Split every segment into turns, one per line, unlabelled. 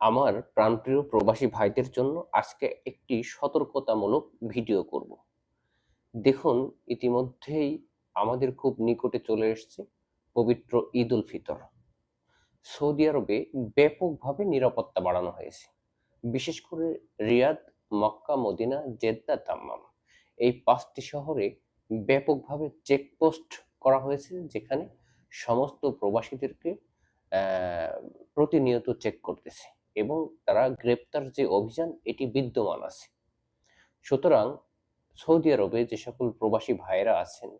আমার প্রাণপ্রিয় প্রবাসী ভাইদের জন্য আজকে একটি সতর্কতামূলক ভিডিও করব। দেখুন, ইতিমধ্যেই আমাদের খুব নিকটে চলে এসেছে পবিত্র ঈদ উল ফিতর। সৌদি আরবে ব্যাপকভাবে নিরাপত্তা বাড়ানো হয়েছে। বিশেষ করে Riyadh, Mecca, Medina, Jeddah, Dammam. এই পাঁচটি শহরে ব্যাপকভাবে চেকপোস্ট করা হয়েছে, যেখানে সমস্ত প্রবাসীদেরকে প্রতিনিয়ত চেক করতেছে। এবং তারা গ্রেপ্তার যে অভিযান, এটি বিদ্যমান আছে। সুতরাং সৌদি আরবে যে সকল প্রবাসী ভাইয়েরা আছেন,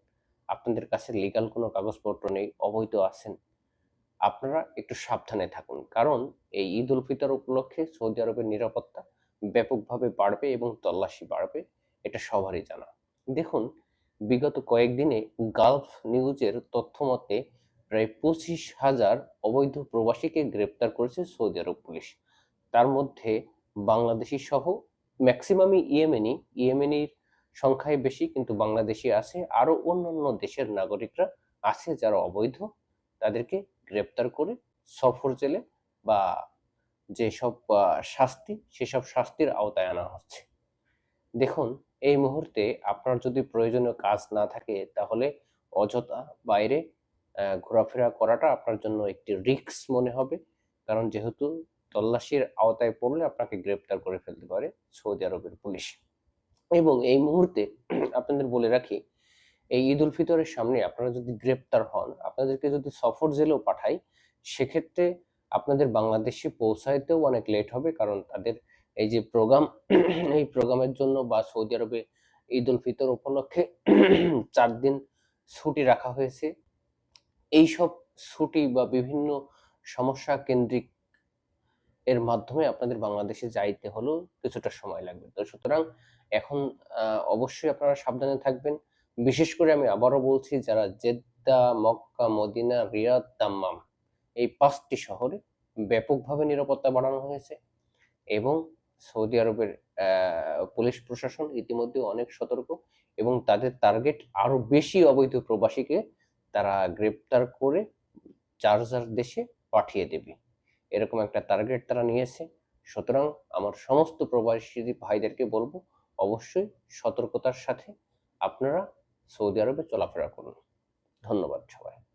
আপনাদের কাছে লিগাল কোনো কাগজপত্র নেই, অবৈধ আছেন, আপনারা একটু সাবধানে থাকুন। কারণ এই ঈদ উল ফিতর উপলক্ষে সৌদি আরবের নিরাপত্তা ব্যাপকভাবে বাড়বে এবং তল্লাশি বাড়বে, এটা সবারই জানা। দেখুন, বিগত কয়েকদিনে গালফ নিউজের তথ্য মতে প্রায় পঁচিশ হাজার অবৈধ প্রবাসীকে গ্রেপ্তার করেছে সৌদি আরব পুলিশ। তার মধ্যে বাংলাদেশি সহ ম্যাক্সিমামই ইয়েমেনি, ইয়েমেনির সংখ্যায় বেশি কিন্তু বাংলাদেশি আছে। আরও অন্যান্য দেশের নাগরিকরা আছে যারা অবৈধ, তাদেরকে গ্রেপ্তার করে সফর জেলে বা যেসব শাস্তি, সেসব শাস্তির আওতায় আনা হচ্ছে। দেখুন, এই মুহূর্তে আপনার যদি প্রয়োজনীয় কাজ না থাকে, তাহলে অযথা বাইরে ঘোরাফেরা করাটা আপনার জন্য একটি রিস্ক মনে হবে। কারণ যেহেতু তল্লাশির আওতায় পড়লে আপনাকে গ্রেপ্তার করে ফেলতে পারে সৌদি আরবের পুলিশ। এবং এই মুহূর্তে আপনাদের বলে রাখি, এই ঈদ উল ফিতরের সামনে আপনারা যদি গ্রেপ্তার হন, আপনাদেরকে যদি সফর জেলেও পাঠাই, সেক্ষেত্রে আপনাদের বাংলাদেশে পৌঁছাইতেও অনেক লেট হবে কারণ তাদের এই যে প্রোগ্রাম এই প্রোগ্রামের জন্য বা সৌদি আরবে ঈদ উল ফিতর উপলক্ষে চার দিন ছুটি রাখা হয়েছে। এইসব ছুটি বা বিভিন্ন সমস্যা কেন্দ্রিক এর মাধ্যমে আপনাদের বাংলাদেশে যাইতে হলেও কিছুটা সময় লাগবে। তো সুতরাং এখন অবশ্যই আপনারা সাবধানে থাকবেন। বিশেষ করে আমি আবারও বলছি, যারা Jeddah, Mecca, Medina, Riyadh, Dammam, এই পাঁচটি শহরে ব্যাপকভাবে নিরাপত্তা বাড়ানো হয়েছে এবং সৌদি আরবের পুলিশ প্রশাসন ইতিমধ্যে অনেক সতর্ক এবং তাদের টার্গেট আরও বেশি অবৈধ প্রবাসীকে তারা গ্রেপ্তার করে যার দেশে পাঠিয়ে দেবে। এরকম একটা টার্গেট তারা নিয়েছে। সুতরাং আমার সমস্ত প্রবাসী ভাইদেরকে বলব, অবশ্যই সতর্কতার সাথে আপনারা সৌদি আরবে চলাফেরা করুন। ধন্যবাদ সবাই